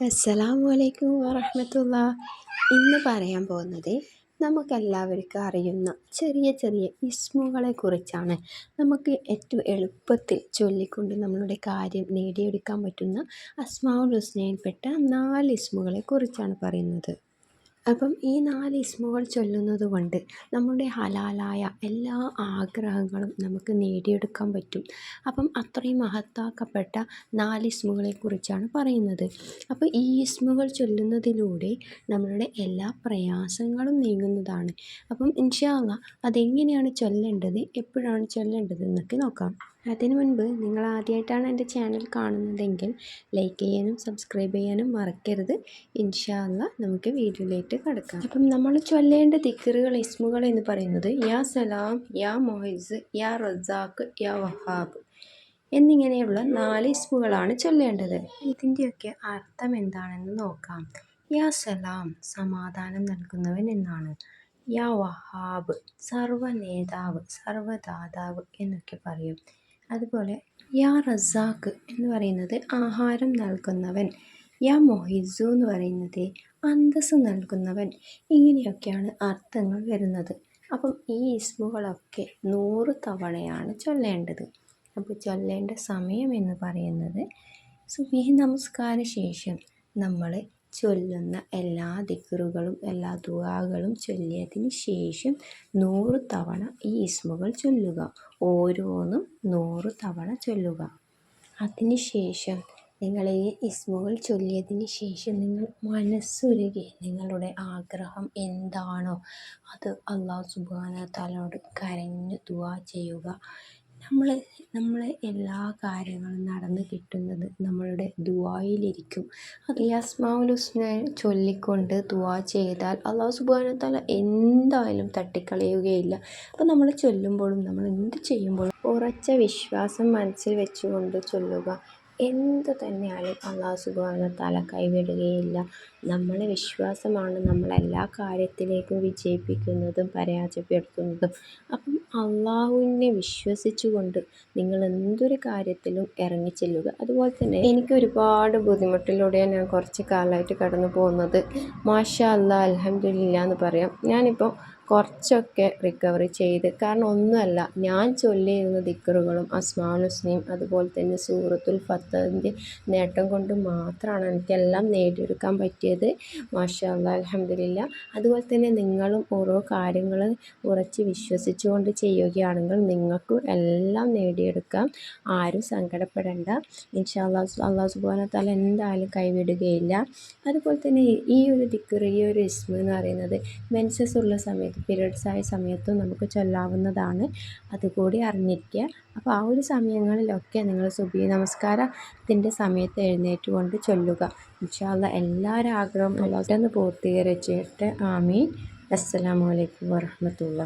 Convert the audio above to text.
അസ്സലാമു അലൈക്കും വറഹമത്തുള്ള. ഇന്ന് പറയാൻ പോകുന്നത് നമുക്കെല്ലാവർക്കും അറിയുന്ന ചെറിയ ചെറിയ ഇസ്മുകളെ കുറിച്ചാണ്. നമുക്ക് ഏറ്റവും എളുപ്പത്തിൽ ചൊല്ലിക്കൊണ്ട് നമ്മളുടെ കാര്യം നേടിയെടുക്കാൻ പറ്റുന്ന അസ്മാവുൽ ഹുസ്നയിൽപ്പെട്ട നാല് ഇസ്മുകളെ കുറിച്ചാണ് പറയുന്നത്. അപ്പം ഈ നാല് ഇസ്മുകൾ ചൊല്ലുന്നത് കൊണ്ട് നമ്മുടെ ഹലാലായ എല്ലാ ആഗ്രഹങ്ങളും നമുക്ക് നേടിയെടുക്കാൻ പറ്റും. അപ്പം അത്രയും മഹത്താക്കപ്പെട്ട നാല് ഇസ്മുകളെ കുറിച്ചാണ് പറയുന്നത്. അപ്പോൾ ഈ ഇസ്മുകൾ ചൊല്ലുന്നതിലൂടെ നമ്മളുടെ എല്ലാ പ്രയാസങ്ങളും നീങ്ങുന്നതാണ്. അപ്പം ഇൻഷാ അതെങ്ങനെയാണ് ചൊല്ലേണ്ടത്? എപ്പോഴാണ് ചൊല്ലേണ്ടത് എന്നൊക്കെ നോക്കാം. അതിനു മുൻപ് നിങ്ങൾ ആദ്യമായിട്ടാണ് എന്റെ ചാനൽ കാണുന്നതെങ്കിൽ ലൈക്ക് ചെയ്യാനും സബ്സ്ക്രൈബ് ചെയ്യാനും മറക്കരുത്. ഇൻഷാല്ല നമുക്ക് വീഡിയോയിലേക്ക് കിടക്കാം. അപ്പം നമ്മൾ ചൊല്ലേണ്ട ദിക്കറുകൾ ഇസ്മുകൾ എന്ന് പറയുന്നത് യാ സലാം യാ മൊഹിസ് യാ റസാഖ് യാ വഹാബ് എന്നിങ്ങനെയുള്ള നാല് ഇസ്മുകളാണ് ചൊല്ലേണ്ടത്. ഇതിന്റെയൊക്കെ അർത്ഥം എന്താണെന്ന് നോക്കാം. യാ സലാം സമാധാനം നൽകുന്നവൻ എന്നാണ്. യാ വഹാബ് സർവ നേതാവ് സർവദാതാവ് എന്നൊക്കെ പറയും. അതുപോലെ യാ റസാഖ് എന്ന് പറയുന്നത് ആഹാരം നൽകുന്നവൻ. യാ മൊഹിസു എന്ന് പറയുന്നത് അന്തസ് നൽകുന്നവൻ. ഇങ്ങനെയൊക്കെയാണ് അർത്ഥങ്ങൾ വരുന്നത്. അപ്പം ഈ ഇസ്മുകളൊക്കെ നൂറ് തവണയാണ് ചൊല്ലേണ്ടത്. അപ്പോൾ ചൊല്ലേണ്ട സമയം എന്ന് പറയുന്നത് സുബിഹി നമസ്കാര ശേഷം നമ്മൾ ചൊല്ലുന്ന എല്ലാ ദിക്കറുകളും എല്ലാ ദുആകളും ചൊല്ലിയതിന് ശേഷം നൂറ് തവണ ഈ ഇസ്മുകൾ ചൊല്ലുക. ഓരോന്നും നൂറ് തവണ ചൊല്ലുക. അതിന് ശേഷം നിങ്ങൾ ഈ ഇസ്മുകൾ ചൊല്ലിയതിന് ശേഷം നിങ്ങൾ മനസ്സുരുകി നിങ്ങളുടെ ആഗ്രഹം എന്താണോ അത് അള്ളാഹു സുബ്ഹാനഹു തആലയോട് കരഞ്ഞ് ദുആ ചെയ്യുക. നമ്മൾ നമ്മൾ എല്ലാ കാര്യങ്ങളും നടന്ന് കിട്ടുന്നത് നമ്മളുടെ ഈ അസ്മാഉൽ ഹുസ്ന ചൊല്ലിക്കൊണ്ട് ദുആ ചെയ്താൽ അള്ളാഹു സുബ്ഹാനഹു എന്തായാലും തട്ടിക്കളയുകയില്ല. അപ്പോൾ നമ്മൾ ചൊല്ലുമ്പോഴും നമ്മൾ എന്ത് ചെയ്യുമ്പോഴും ഉറച്ച വിശ്വാസം മനസ്സിൽ വെച്ചുകൊണ്ട് ചൊല്ലുക. എന്ത് തന്നെയായാലും അള്ളാഹു സുബാന താല കൈവിടുകയില്ല. നമ്മളെ വിശ്വാസമാണ് നമ്മളെല്ലാ കാര്യത്തിലേക്കും വിജയിപ്പിക്കുന്നതും പരാജയപ്പെടുത്തുന്നതും. അപ്പം അള്ളാഹുവിനെ വിശ്വസിച്ചുകൊണ്ട് നിങ്ങൾ എന്തൊരു കാര്യത്തിലും ഇറങ്ങിച്ചെല്ലുക അതുപോലെ തന്നെ എനിക്ക് ഒരുപാട് ബുദ്ധിമുട്ടിലൂടെയാണ് ഞാൻ കുറച്ച് കാലമായിട്ട് കടന്നു പോകുന്നത്. മാഷ അല്ലാ അലഹമില്ല എന്ന് പറയാം. ഞാനിപ്പോൾ കുറച്ചൊക്കെ റിക്കവറി ചെയ്ത്. കാരണം ഒന്നുമല്ല ഞാൻ ചൊല്ലിയിരുന്ന ദിക്കറുകളും അസ്മാഉൽ അതുപോലെ തന്നെ സൂറത്തുൽ ഫത്തഹിന്റെ നേട്ടം കൊണ്ട് മാത്രമാണ് എനിക്കെല്ലാം നേടിയെടുക്കാൻ പറ്റിയത്. മാഷാ അല്ലാ അൽഹംദുലില്ല. അതുപോലെ തന്നെ നിങ്ങളും ഓരോ കാര്യങ്ങൾ ഉറച്ച് വിശ്വസിച്ചുകൊണ്ട് ചെയ്യുകയാണെങ്കിൽ നിങ്ങൾക്കും എല്ലാം നേടിയെടുക്കാം. ആരും സങ്കടപ്പെടേണ്ട. ഇൻഷാ അല്ലാ അള്ളാഹു സുബാന തല എന്തായാലും കൈവിടുകയില്ല. അതുപോലെ തന്നെ ഈ ഒരു ദിക്കറ് ഈ ഒരു ഇസ്മ എന്ന് പറയുന്നത് മെൻസസ് ഉള്ള സമയത്ത് പീരിയഡ്സ് ആയ സമയത്തും നമുക്ക് ചൊല്ലാവുന്നതാണ്. അതുകൂടി അറിഞ്ഞിരിക്കുക. അപ്പോൾ ആ ഒരു സമയങ്ങളിലൊക്കെ നിങ്ങൾ സുബി നമസ്കാരത്തിന്റെ സമയത്ത് എഴുന്നേറ്റ് കൊണ്ട് ചൊല്ലുക ഇൻഷാല്ല എല്ലാവരും ആഗ്രഹം പെട്ടെന്ന് പൂർത്തീകരിച്ചിട്ട് ആമീൻ. അസ്സലാമു അലൈക്കും വറഹമത്തുള്ള